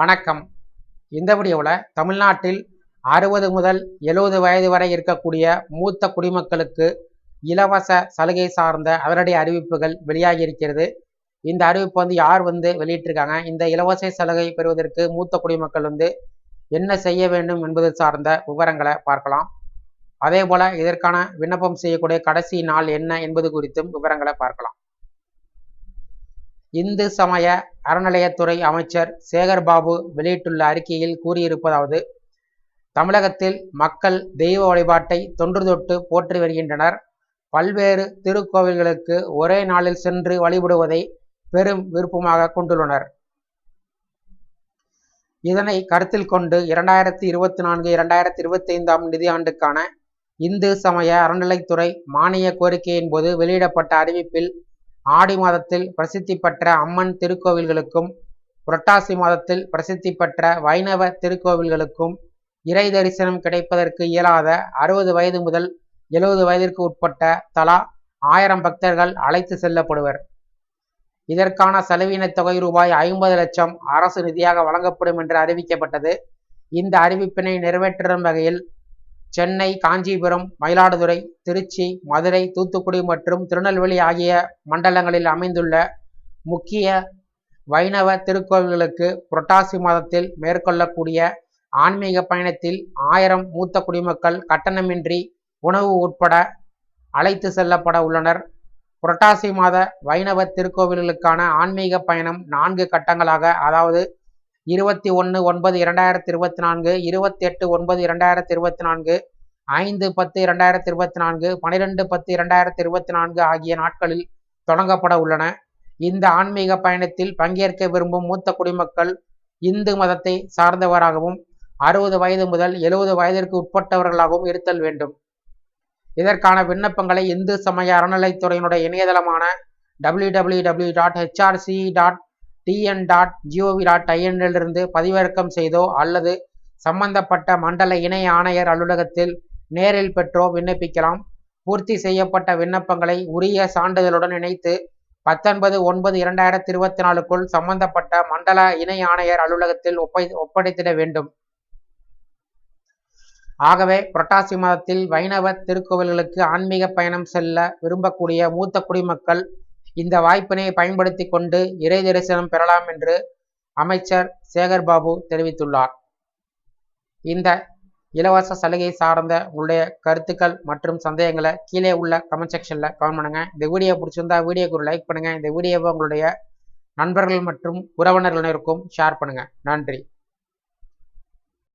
வணக்கம். இந்த வீடியோவில் தமிழ்நாட்டில் அறுபது முதல் எழுபது வயது வரை இருக்கக்கூடிய மூத்த குடிமக்களுக்கு இலவச சலுகை சார்ந்த அவருடைய அறிவிப்புகள் வெளியாகி இருக்கிறது. இந்த அறிவிப்பு வந்து யார் வந்து வெளியிட்டிருக்காங்க? இந்த இலவச சலுகை பெறுவதற்கு மூத்த குடிமக்கள் வந்து என்ன செய்ய வேண்டும் என்பது சார்ந்த விவரங்களை பார்க்கலாம். அதே போல இதற்கான விண்ணப்பம் செய்யக்கூடிய கடைசி நாள் என்ன என்பது குறித்தும் விவரங்களை பார்க்கலாம். இந்து சமய அறநிலையத்துறை அமைச்சர் சேகர் பாபு வெளியிட்டுள்ள அறிக்கையில் கூறியிருப்பதாவது தமிழகத்தில் மக்கள் தெய்வ வழிபாட்டை தொன்று தொட்டு போற்றி வருகின்றனர். பல்வேறு திருக்கோவில்களுக்கு ஒரே நாளில் சென்று வழிபடுவதை பெரும் விருப்பமாக கொண்டுள்ளனர். இதனை கருத்தில் கொண்டு இரண்டாயிரத்தி இருபத்தி நான்கு இரண்டாயிரத்தி இருபத்தி ஐந்தாம் நிதியாண்டுக்கான இந்து சமய அறநிலைத்துறை மானிய கோரிக்கையின் போது வெளியிடப்பட்ட அறிவிப்பில் ஆடி மாதத்தில் பிரசித்தி பெற்ற அம்மன் திருக்கோவில்களுக்கும் புரட்டாசி மாதத்தில் பிரசித்தி பெற்ற வைணவ திருக்கோவில்களுக்கும் இறை தரிசனம் கிடைப்பதற்கு இயலாத அறுபது வயது முதல் எழுபது வயதிற்கு உட்பட்ட தலா ஆயிரம் பக்தர்கள் அழைத்து செல்லப்படுவர். இதற்கான செலவின தொகை ரூபாய் ஐம்பது லட்சம் அரசு நிதியாக வழங்கப்படும் என்று அறிவிக்கப்பட்டது. இந்த அறிவிப்பினை நிறைவேற்றும் வகையில் சென்னை காஞ்சிபுரம் மயிலாடுதுறை திருச்சி மதுரை தூத்துக்குடி மற்றும் திருநெல்வேலி ஆகிய மண்டலங்களில் அமைந்துள்ள முக்கிய வைணவ திருக்கோவில்களுக்கு புரட்டாசி மாதத்தில் மேற்கொள்ளக்கூடிய ஆன்மீக பயணத்தில் ஆயிரம் மூத்த குடிமக்கள் கட்டணமின்றி உணவு உட்பட அழைத்து செல்லப்பட உள்ளனர். புரட்டாசி மாத வைணவ திருக்கோவில்களுக்கான ஆன்மீக பயணம் நான்கு கட்டங்களாக அதாவது இருபத்தி ஒன்று ஒன்பது இரண்டாயிரத்தி இருபத்தி நான்கு இருபத்தி எட்டு ஒன்பது இரண்டாயிரத்தி இருபத்தி நான்கு ஐந்து பத்து இரண்டாயிரத்தி இருபத்தி நான்கு பனிரெண்டு பத்து இரண்டாயிரத்தி இருபத்தி நான்கு ஆகிய நாட்களில் தொடங்கப்பட உள்ளன. இந்த ஆன்மீக பயணத்தில் பங்கேற்க விரும்பும் மூத்த குடிமக்கள் இந்து மதத்தை சார்ந்தவராகவும் அறுபது வயது முதல் எழுபது வயதிற்கு உட்பட்டவர்களாகவும் இருத்தல் வேண்டும். இதற்கான விண்ணப்பங்களை இந்து சமய அறநிலைத்துறையினுடைய இணையதளமான W W W dot HRC dot TN dot GOV dot ஐஎன்லிருந்து பதிவிறக்கம் செய்தோ அல்லது சம்பந்தப்பட்ட மண்டல இணை ஆணையர் அலுவலகத்தில் நேரில் பெற்றோ விண்ணப்பிக்கலாம். பூர்த்தி செய்யப்பட்ட விண்ணப்பங்களை உரிய சான்றிதழுடன் இணைத்து பத்தொன்பது ஒன்பது இரண்டாயிரத்தி இருபத்தி நாலுக்குள் சம்பந்தப்பட்ட மண்டல இணை ஆணையர் அலுவலகத்தில் ஒப்பை ஒப்படைத்திட வேண்டும். ஆகவே புரட்டாசி மாதத்தில் வைணவ திருக்கோவில்களுக்கு ஆன்மீக பயணம் செல்ல விரும்பக்கூடிய மூத்த குடிமக்கள் இந்த வாய்ப்பினை பயன்படுத்தி கொண்டு இறை தரிசனம் பெறலாம் என்று அமைச்சர் சேகர் பாபு தெரிவித்துள்ளார். இந்த இலவச சலுகை சார்ந்த உங்களுடைய கருத்துக்கள் மற்றும் சந்தேகங்களை கீழே உள்ள கமெண்ட் செக்ஷனில் கமெண்ட் பண்ணுங்கள் இந்த வீடியோ பிடிச்சிருந்தா வீடியோக்கு ஒரு லைக் பண்ணுங்கள் இந்த வீடியோவை உங்களுடைய நண்பர்கள் மற்றும் உறவினர்களுக்கும் ஷேர் பண்ணுங்கள் நன்றி.